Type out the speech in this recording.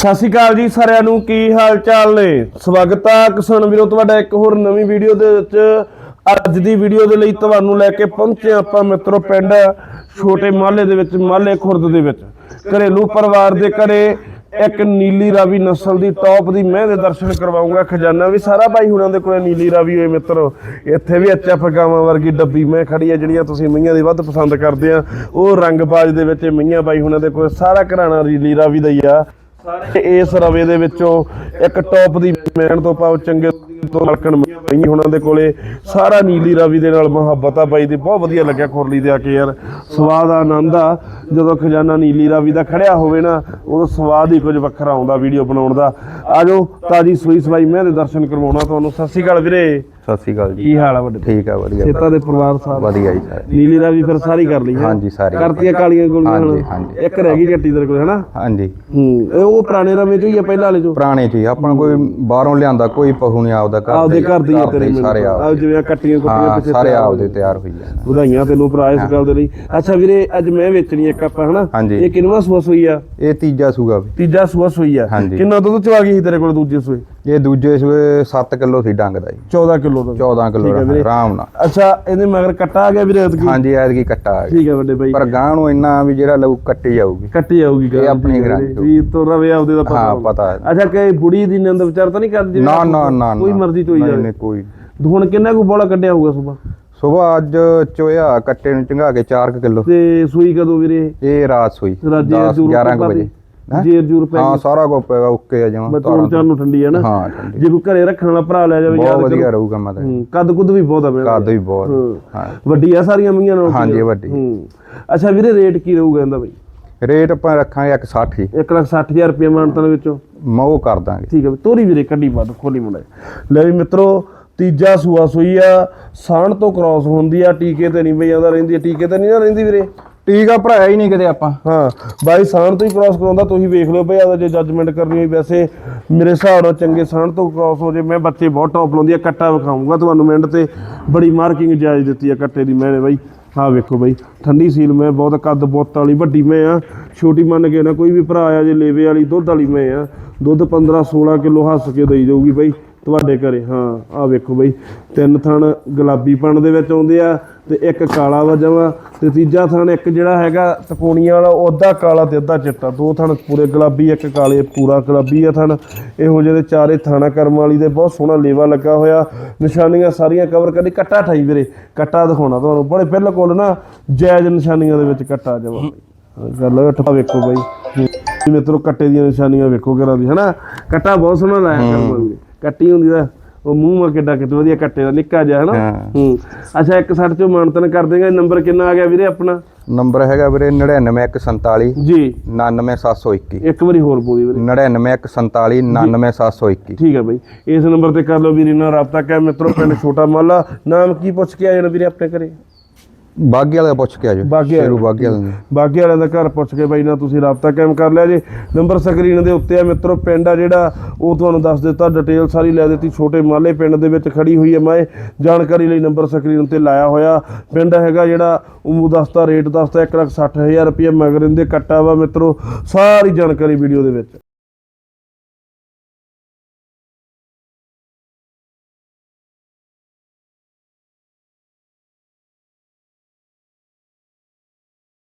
ਸਤਿ ਸ਼੍ਰੀ ਅਕਾਲ ਜੀ ਸਾਰਿਆਂ ਨੂੰ, ਕੀ ਹਾਲ ਚਾਲ ਨੇ? ਸਵਾਗਤ ਆ ਕਿਸਾਨ ਵੀਰੋ, ਤੁਹਾਡਾ ਇੱਕ ਹੋਰ ਨਵੀਂ ਵੀਡੀਓ ਦੇ ਵਿੱਚ। ਅੱਜ ਦੀ ਵੀਡੀਓ ਦੇ ਲਈ ਤੁਹਾਨੂੰ ਲੈ ਕੇ ਪਹੁੰਚੇ ਆਪਾਂ ਮਿੱਤਰੋ ਪਿੰਡ ਛੋਟੇ ਮਾਲੇ ਦੇ ਵਿੱਚ, ਮਾਲੇ ਖੁਰਦ ਦੇ ਵਿੱਚ। ਘਰੇਲੂ ਪਰਿਵਾਰ ਦੇ ਘਰੇ ਇੱਕ ਨੀਲੀ ਰਾਵੀ ਨਸਲ ਦੀ ਟੌਪ ਦੀ ਮੈਂ ਦੇ ਦਰਸ਼ਨ ਕਰਵਾਉਂਗਾ। ਖਜ਼ਾਨਾ ਵੀ ਸਾਰਾ ਭਾਈ ਹੁਣਾਂ ਦੇ ਕੋਲੇ ਨੀਲੀ ਰਾਵੀ ਹੋਏ ਮਿੱਤਰੋ। ਇੱਥੇ ਵੀ ਐਚਐਫ ਗਾਵਾਂ ਵਰਗੀ ਡੱਬੀ ਮੈਂ ਖੜੀ ਆ, ਜਿਹੜੀਆਂ ਤੁਸੀਂ ਮਈਆਂ ਦੀ ਵੱਧ ਪਸੰਦ ਕਰਦੇ ਆ। ਉਹ ਰੰਗਬਾਜ਼ ਦੇ ਵਿੱਚ ਮਈਆਂ ਭਾਈ ਹੁਣਾਂ ਦੇ ਕੋਲ ਸਾਰਾ ਘਰਾਣਾ ਨੀਲੀ ਰਾਵੀ ਦਾ ਹੀ ਆ। ਸਾਰੇ ਇਸ ਰਵੇ ਦੇ ਵਿੱਚੋਂ ਇੱਕ ਟੌਪ ਦੀ ਮਿਹਨਤ ਤੋਂ ਪਾਓ ਚੰਗੇ ਤੋਂ ਮਲਕਣ ਮਈ ਹੁਣਾਂ ਦੇ ਕੋਲੇ। ਸਾਰਾ ਨੀਲੀ ਰਵੀ ਦੇ ਨਾਲ ਮੁਹੱਬਤ ਆ ਬਾਈ ਦੀ। ਬਹੁਤ ਵਧੀਆ ਲੱਗਿਆ ਖੁਰਲੀ ਦੇ ਆ ਕੇ ਯਾਰ। ਸਵਾਦ ਆਨੰਦ ਆ। ਜਦੋਂ ਖਜ਼ਾਨਾ ਨੀਲੀ ਰਾਵੀ ਦਾ ਖੜਿਆ ਹੋਵੇ ਨਾ, ਉਦੋਂ ਸਵਾਦ ਹੀ ਕੁਝ ਵੱਖਰਾ ਆਉਂਦਾ ਵੀਡੀਓ ਬਣਾਉਣ ਦਾ। ਆਜੋ ਤਾਜੀ ਸੂਈ ਸਵਾਈ ਮੈਂ ਦੇ ਦਰਸ਼ਨ ਕਰਵਾਉਣਾ ਤੁਹਾਨੂੰ। ਸਤਿ ਸ਼੍ਰੀ ਅਕਾਲ ਵੀਰੇ। ਸਤਿ ਸ਼੍ਰੀ ਅਕਾਲ ਜੀ। ਕੀ ਹਾਲ ਆ ਵੱਡੇ? ਠੀਕ ਆ ਵਧੀਆ। ਖੇਤਾਂ ਦੇ ਪਰਿਵਾਰ ਸਾਹਿਬ ਵਧੀਆ ਜੀ ਸਾਰੇ। ਨੀਲੀ ਰਾਵੀ ਫਿਰ ਸਾਰੀ ਕਰ ਲਈ ਹੈਂ? ਹਾਂਜੀ, ਸਾਰੀ। ਕਰਤੀਆਂ ਕਾਲੀਆਂ ਗੋਲੀਆਂ ਹਾਂਜੀ, ਹਾਂਜੀ। ਇੱਕ ਰਹਿ ਗਈ ਕੱਟੀ ਤੇਰੇ ਕੋਲ ਹੈਨਾ? ਹਾਂਜੀ। ਹੂੰ ਉਹ ਪੁਰਾਣੇ ਰਵੇ ਚੋਂ ਹੀ ਆ ਪਹਿਲਾਂ ਵਾਲੇ ਚੋਂ? ਪੁਰਾਣੇ ਚ ਹੀ ਆਪਣਾ ਕੋਈ ਬਾਹਰੋਂ ਲਿਆਂਦਾ ਕੋਈ ਪਹੂ ਨਹੀਂ ਆਪਦਾ ਘਰ ਆਪਦੇ ਘਰ ਦੀ ਆ ਘਰ ਦੇ ਤੇਰੇ ਸਾਰੇ ਆ ਜਿਵੇਂ ਕੱਟੀਆਂ ਕੁੱਟੀਆਂ ਪਿੱਛੇ ਸਾਰੇ ਆਪਦੇ ਤਿਆਰ ਹੋਈ ਜਾਣ ਵਧਾਈਆਂ ਤੈਨੂੰ ਭਰਾ ਇਸ ਗੱਲ ਦੇ ਲਈ। ਅੱਛਾ ਵੀਰੇ ਅੱਜ ਮੈਂ ਵੇਚਣੀ ਇੱਕ ਆਪਾਂ ਹਨਾ। ਇਹ ਕਿੰਨਵਾ ਸੂਆ ਸੂਈ ਆ? ਇਹ ਤੀਜਾ ਸੂਗਾ ਵੀ। ਤੀਜਾ ਸੂਆ ਸੂਈ ਆ। ਕਿੰਨਾ ਦੁੱਧ ਚਵਾ ਗਈ ਤੇਰੇ ਕੋਲ ਦੂਜੇ ਸੂਏ? ਇਹ ਦੂਜੇ ਸੂਏ 7 ਕਿਲੋ ਸੀ ਡੰਗ ਦਾ ਜੀ। 14 ਕਿਲੋ ਦਾ। 14 ਕਿਲੋ ਠੀਕ ਹੈ ਵੀਰੇ। ਆਰਾਮ ਨਾਲ। ਅੱਛਾ ਇਹਦੇ ਮਗਰ ਕੱਟਾ ਆ ਗਿਆ ਵੀਰੇ ਐਤਕੀ? ਹਾਂਜੀ ਐਤਕੀ ਕੱਟਾ ਆ ਗਿਆ। ਠੀਕ ਹੈ ਵੱਡੇ ਬਾਈ। ਪਰ ਗਾਂ ਨੂੰ ਇੰਨਾ ਵੀ ਜਿਹੜਾ ਲਊ ਕੱਟੀ ਜਾਊਗੀ। ਕੱਟੀ ਆਊਗੀ ਗੱਲ, ਇਹ ਆਪਣੀ ਠੀਕ ਹੈ ਗਾਰੰਟੀ। ਵੀ ਤੋਂ ਰਵੇ ਆਪਦੇ ਦਾ ਪਤਾ ਹਾਂ। ਪਤਾ ਹੈ। ਅੱਛਾ ਕਿ ਬੁੜੀ ਦੀ ਨਿੰਦ ਵਿਚਾਰ ਤਾਂ ਨਹੀਂ ਕਰਦੀ ਨਾ ਨਾ ਨਾ ਕੋਈ ਨਾ। ਮਰਜ਼ੀ ਚੋਈ ਨਹੀਂ, ਜਾਵੇ। ਨਹੀਂ ਕੋਈ। ਹੁਣ ਕਿੰਨਾ ਕੁ ਬੋਲਾ ਕੱਢਿਆ ਹੋਊਗਾ ਸਵੇਰ? ਸਵੇਰ ਅੱਜ ਚੋਇਆ ਕੱਟੇ ਨੂੰ ਚੰਗਾ ਕੇ 4 ਕਿਲੋ। ਤੇ ਸੂਈ ਕਦੋਂ ਵੀਰੇ? ਇਹ ਰਾਤ ਸੋਈ। ਰਾਜੇ 10 ਜੂਰ 11 ਕੁ ਵਜੇ। ਹੈਂ? ਜੇਰ ਜੂਰ ਪੈ ਹਾਂ ਸਾਰਾ ਕੁਝ ਪਏਗਾ ਓਕੇ ਆ ਜਮਾ ਤੋੜ ਚਾਰ ਨੂੰ ਠੰਡੀ ਹੈ ਨਾ। ਹਾਂ ਠੰਡੀ। ਜੇ ਕੋਈ ਘਰੇ ਰੱਖਣ ਵਾਲਾ ਭਰਾ ਲੈ ਜਾਵੇ ਬਹੁਤ ਯਾਦ ਵਧੀਆ ਰਹੂਗਾ ਮਾਤਾ ਜੀ ਹੂੰ, ਕੱਦ ਕੁੱਦ ਵੀ ਬਹੁਤ ਆ ਮੇਰੇ ਕੱਦ ਵੀ ਬਹੁਤ ਹਾਂ। ਵੱਡੀ ਆ ਸਾਰੀਆਂ ਮਈਆਂ ਨਾਲ ਹਾਂਜੀ, ਵੱਡੀ। ਹੂੰ। ਅੱਛਾ ਵੀਰੇ ਰੇਟ ਕੀ ਰਹੂਗਾ ਇਹਦਾ ਬਈ? ਰੇਟ ਆਪਾਂ ਰੱਖਾਂਗੇ 160 ਜੀ 1 ਲੱਖ 60000 ਰੁਪਏ ਮਾਨਤਨ ਵਿੱਚੋਂ। ਮੋਹ ਕਰ ਦਾਂਗੇ। ਠੀਕ ਹੈ ਬਈ, ਤੋਰੀ ਵੀਰੇ ਕੱਢੀ ਵੱਧ ਖੋਲੀ ਮੁੰਡਾ। ਲੈ ਵੀ ਮਿੱਤਰੋ ਤੀਜਾ ਸੂਆ ਸੂਈ ਆ ਸਾਣ ਤੋਂ ਕ੍ਰਾਸ ਹੁੰਦੀ ਆ ਟੀਕੇ ਤੇ ਨਹੀਂ ਬਈ ਆਉਂਦਾ ਰਹਿੰਦੀ ਆ, ਟੀਕੇ ਤੇ ਨਹੀਂ ਨਾ ਰਹਿੰਦੀ ਵੀਰੇ। ਠੀਕ ਆ, ਭਰਾਇਆ ਹੀ ਨਹੀਂ ਕਿਤੇ ਆਪਾਂ। ਹਾਂ, ਬਾਈ ਸਾਣ ਤੋਂ ਹੀ ਕ੍ਰਾਸ ਕਰਾਉਂਦਾ, ਤੁਸੀਂ ਵੇਖ ਲਓ ਭਈ ਆਦਾ ਜੇ ਜੱਜਮੈਂਟ ਕਰਨੀ ਹੋਈ, ਵੈਸੇ ਮੇਰੇ ਹਿਸਾਬ ਨਾਲ ਚੰਗੇ ਸਾਣ ਤੋਂ ਕ੍ਰਾਸ ਹੋ ਜੇ, ਮੈਂ ਬੱਚੇ ਬਹੁਤ ਟੌਪ ਲਾਉਂਦੀ ਆ, ਕੱਟਾ ਵਿਖਾਉਂਗਾ ਤੁਹਾਨੂੰ ਮਿੰਟ ਤੇ। ਬੜੀ ਮਾਰਕਿੰਗ ਜਾਇਜ਼ ਦਿੱਤੀ ਆ ਕੱਟੇ ਦੀ ਮੈਨੇ ਬਾਈ। ਆਹ ਵੇਖੋ ਬਾਈ, ਠੰਡੀ ਸੀਲ ਮੈਂ ਬਹੁਤ, ਕੱਦ ਬੁੱਤ ਵਾਲੀ, ਵੱਡੀ ਮੈਂ ਆ। ਛੋਟੀ ਮੰਨ ਕੇ ਨਾ, ਕੋਈ ਵੀ ਭਰਾ ਆ ਜੇ ਲੇਵੇ ਵਾਲੀ, ਦੁੱਧ ਵਾਲੀ ਮੈਂ ਆ। ਦੁੱਧ 15 16 ਕਿਲੋ ਹੱਸ ਕੇ ਦੇਈ ਜਾਊਗੀ ਬਾਈ। ਤੁਹਾਡੇ ਘਰੇ, ਹਾਂ, ਆਹ ਵੇਖੋ ਬਾਈ, ਤਿੰਨ ਥਣ ਗੁਲਾਬੀ ਪਣ ਦੇ ਵਿੱਚ ਆਉਂਦੇ ਆ ਤੇ ਇੱਕ ਕਾਲਾ ਵਾ ਜਮਾ ਤੇ ਤੀਜਾ ਥਣ ਇੱਕ ਜਿਹੜਾ ਹੈਗਾ ਤਕੋਣੀਆਂ ਵਾਲਾ, ਉਹ ਅੱਧਾ ਕਾਲਾ ਤੇ ਅੱਧਾ ਚਿੱਟਾ, ਦੋ ਥਣ ਪੂਰੇ ਗੁਲਾਬੀ, ਇੱਕ ਕਾਲੇ, ਪੂਰਾ ਗੁਲਾਬੀ ਆ ਥਣ। ਇਹੋ ਜਿਹੇ ਦੇ ਚਾਰੇ ਥਾਣਾ ਕਰਮ ਵਾਲੀ ਦੇ, ਬਹੁਤ ਸੋਹਣਾ ਲੇਵਾ ਲੱਗਾ ਹੋਇਆ। ਨਿਸ਼ਾਨੀਆਂ ਸਾਰੀਆਂ ਕਵਰ ਕਰਨੀ, ਕੱਟਾ ਠਾਈ ਵੀਰੇ, ਕੱਟਾ ਦਿਖਾਉਣਾ ਤੁਹਾਨੂੰ, ਬੜੇ ਬਿਲਕੁਲ ਨਾ ਜਾਇਜ਼ ਨਿਸ਼ਾਨੀਆਂ ਦੇ ਵਿੱਚ ਕੱਟਾ ਜਮਾ। ਗੱਲ ਅੱਠਾ ਵੇਖੋ ਬਾਈ। ਜੀ ਮਿੱਤਰੋ, ਕੱਟੇ ਦੀਆਂ ਨਿਸ਼ਾਨੀਆਂ ਵੇਖੋ ਘਰਾਂ ਦੀ, ਹਨਾ? ਕੱਟਾ ਬਹੁਤ ਸੋਹਣਾ ਲਾਇਆ ਕਰਮ ਵਾਲੀ ਕੱਟੀ ਹੁੰਦੀ ਦਾ ਉਹ ਮੂੰਹ ਮਾ ਕਿੱਡਾ ਕਿਤੇ ਵਧੀਆ ਕੱਟੇ ਦਾ ਨਿੱਕਾ ਜਿਹਾ ਹਨਾ? ਹਾਂ। ਹੂੰ। ਅੱਛਾ ਇੱਕ ਸਾਡੇ ਚੋਂ ਮਾਨਤਨ ਕਰ ਦੇਗਾ ਨੰਬਰ ਕਿੰਨਾ ਆ ਗਿਆ ਵੀਰੇ ਆਪਣਾ? ਨੰਬਰ ਹੈਗਾ ਵੀਰੇ 99147 ਜੀ। 99721 ਇੱਕ। ਵਾਰੀ ਹੋਰ ਬੋਲੀ ਵੀਰੇ। 99147 99721 ਠੀਕ ਹੈ ਬਾਈ। ਇਸ ਨੰਬਰ ਤੇ ਕਰ ਲਓ ਵੀਰੇ ਨਾਲ ਰਾਬਤਾ। ਕਰ ਮਿੱਤਰੋ ਪਿੰਡ ਛੋਟਾ ਮਾਲਾ। ਨਾਮ ਕੀ ਪੁੱਛ ਕੇ ਆਏ ਨੇ ਵੀਰੇ ਆਪਣੇ ਘਰੇ? ਬਾਗੀ ਵਾਲਾ ਪੁੱਛ ਕੇ ਆਜੋ। ਬਾਗੀ ਵਾਲੇ। ਸ਼ੇਰੂ ਬਾਗੀ ਵਾਲੇ ਨੂੰ। ਬਾਗੀ ਵਾਲਿਆਂ ਦਾ ਘਰ ਪੁੱਛ ਕੇ ਬਾਈ ਨਾਲ ਤੁਸੀਂ ਰਾਬਤਾ ਕਾਇਮ ਕਰ ਲਿਆ ਜੇ। ਨੰਬਰ ਸਕਰੀਨ ਦੇ ਉੱਤੇ ਆ ਮਿੱਤਰੋ ਪਿੰਡ ਆ ਜਿਹੜਾ ਉਹ ਤੁਹਾਨੂੰ ਦੱਸ ਦਿੱਤਾ ਡਿਟੇਲ ਸਾਰੀ ਲੈ ਦਿੱਤੀ। ਛੋਟੇ ਮਾਲੇ ਪਿੰਡ ਦੇ ਵਿੱਚ ਖੜੀ ਹੋਈ ਹੈ ਮੈਂ ਜਾਣਕਾਰੀ ਲਈ ਨੰਬਰ ਸਕਰੀਨ ਤੇ ਲਾਇਆ ਹੋਇਆ। ਪਿੰਡ ਹੈਗਾ ਜਿਹੜਾ ਉਹ ਦੱਸਤਾ ਰੇਟ ਦੱਸਤਾ 160000 ਰੁਪਏ ਮਗਰ ਇਹਦੇ ਕੱਟਾ ਵਾ ਮਿੱਤਰੋ। ਸਾਰੀ ਜਾਣਕਾਰੀ ਵੀਡੀਓ ਦੇ ਵਿੱਚ।